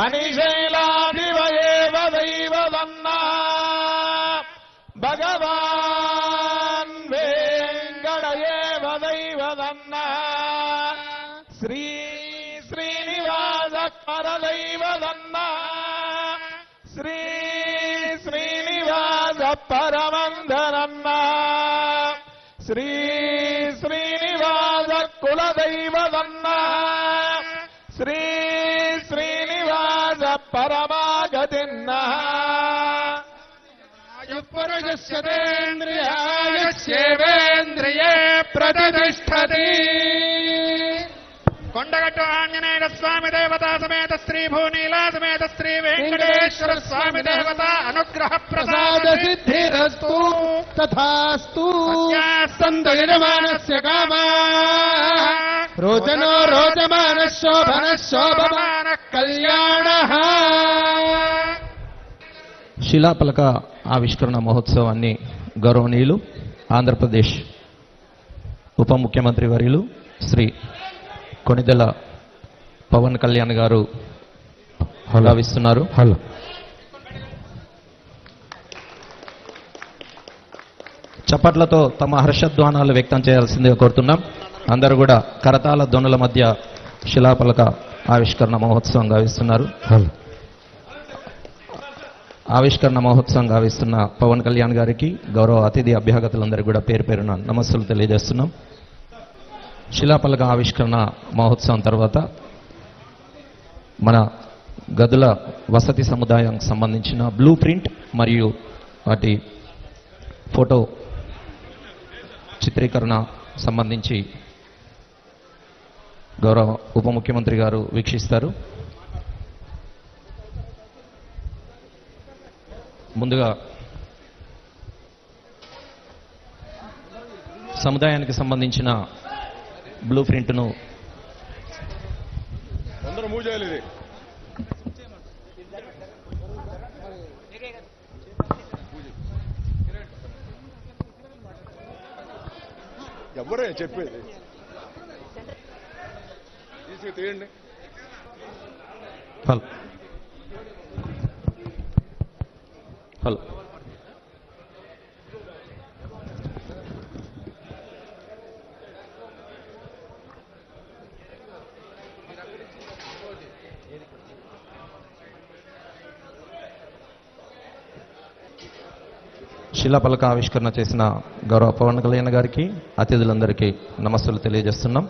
పనిశైలాదివయేవ దైవదన్నా భగవాన్ వేంగడయేవ దైవదన్నా శ్రీ శ్రీనివాస పరదైవదన్నా శ్రీ శ్రీనివాస పరమందరన్నా శ్రీ శ్రీనివాస కులదైవదన్నా శ్రీ పరమాగతిన్నా పురుషేంద్రియాయేంద్రియే ప్రతిష్టతి కొండగట్టు ఆంజనేయ స్వామి దేవత సమేత శ్రీ భూనీలా సమేత శ్రీ వెంకటేశ్వర స్వామి దేవత అనుగ్రహ ప్రసాద సిద్ధిరస్తు తథాస్తు. సంతు యజమానస్య కామా. రోచనో రోచమాన శోభన శోభమాన కళ్యాణ శిలాపలక ఆవిష్కరణ మహోత్సవాన్ని గౌరవనీయులు ఆంధ్రప్రదేశ్ ఉప ముఖ్యమంత్రి వర్యులు శ్రీ కొణిదెల పవన్ కళ్యాణ్ గారు భావిస్తున్నారు. హలో. చప్పట్లతో తమ హర్షధ్వానాలు వ్యక్తం చేయాల్సిందిగా కోరుతున్నాం. అందరూ కూడా కరతాల ధ్వనుల మధ్య శిలాపలక ఆవిష్కరణ మహోత్సవం గావిస్తున్నారు. ఆవిష్కరణ మహోత్సవం గావిస్తున్న పవన్ కళ్యాణ్ గారికి గౌరవ అతిథి అభ్యాగతులందరికీ కూడా పేరు పేరున నమస్సులు తెలియజేస్తున్నాం. శిలాపలక ఆవిష్కరణ మహోత్సవం తర్వాత మన గదుల వసతి సముదాయానికి సంబంధించిన బ్లూ ప్రింట్ మరియు వాటి ఫోటో చిత్రీకరణ సంబంధించి గౌరవ ఉప ముఖ్యమంత్రి గారు వీక్షిస్తారు. ముందుగా సముదాయానికి సంబంధించిన బ్లూ ప్రింట్ను ఎవరే చెప్పేది? తీసి తీయండి. హలో. హలో. శిలాపలక ఆవిష్కరణ చేసిన గౌరవ పవన్ కళ్యాణ్ గారికి అతిథులందరికీ నమస్సులు తెలియజేస్తున్నాం.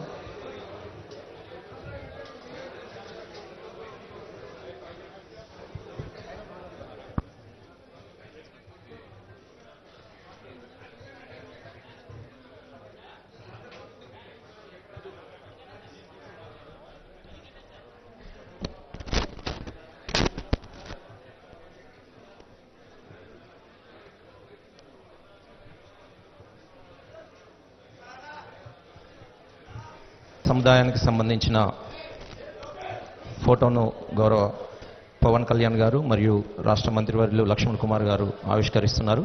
సముదాయానికి సంబంధించిన ఫోటోను గౌరవ పవన్ కళ్యాణ్ గారు మరియు రాష్ట్ర మంత్రివర్యులు లక్ష్మణ్ కుమార్ గారు ఆవిష్కరిస్తున్నారు.